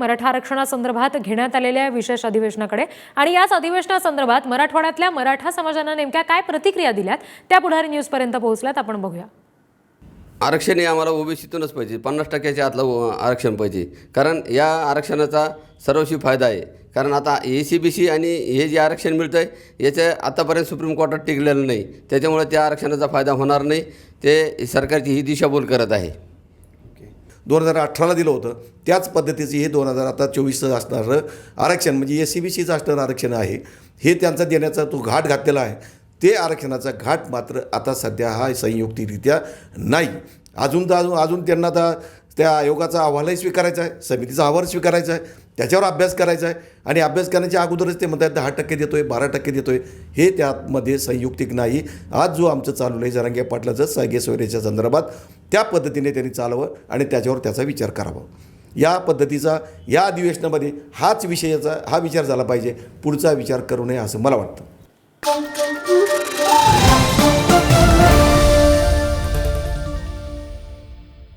मराठा आरक्षणासंदर्भात घेण्यात आलेल्या विशेष अधिवेशनाकडे आणि याच अधिवेशनासंदर्भात मराठवाड्यातल्या मराठा समाजानं नेमक्या काय प्रतिक्रिया दिल्यात त्या पुढारी न्यूजपर्यंत पोहोचल्यात. आपण बघूया. आरक्षण हे आम्हाला ओबीसीतूनच पाहिजे. पन्नास टक्क्याच्या आतलं आरक्षण पाहिजे. कारण या आरक्षणाचा सर्वशी फायदा आहे. कारण आता ए सी बी सी आणि हे जे आरक्षण मिळतं आहे याचं आतापर्यंत सुप्रीम कोर्टात टिकलेलं नाही. त्याच्यामुळे त्या आरक्षणाचा फायदा होणार नाही. ते सरकारची ही दिशाभूल करत आहे. दोन हजार अठराला दिलं होतं. त्याच पद्धतीचं हे दोन हजार आता चोवीसचं असणारं आरक्षण म्हणजे एस सी बी सीचं असणारं आरक्षण आहे. हे त्यांचा देण्याचा तो घाट घातलेला आहे. ते आरक्षणाचा घाट मात्र आता सध्या हा संयुक्तिरित्या नाही. अजून तर अजून अजून त्यांना आता त्या आयोगाचा अहवालही स्वीकारायचा आहे समितीचा अहवाल स्वीकारायचा आहे त्याच्यावर अभ्यास करायचा आहे आणि अभ्यास करण्याच्या अगोदरच ते म्हणतात दहा टक्के देतो आहे बारा टक्के देतो आहे हे त्यामध्ये संयुक्तिक नाही. आज जो आमचं चालू आहे जरांगे पाटलाचं सगे सोयरेच्या संदर्भात त्या पद्धतीने त्यांनी चालवं आणि त्याच्यावर त्याचा विचार करावा. या पद्धतीचा या अधिवेशनामध्ये हाच विषयाचा हा विचार झाला पाहिजे. पुढचा विचार करू नये असं मला वाटतं.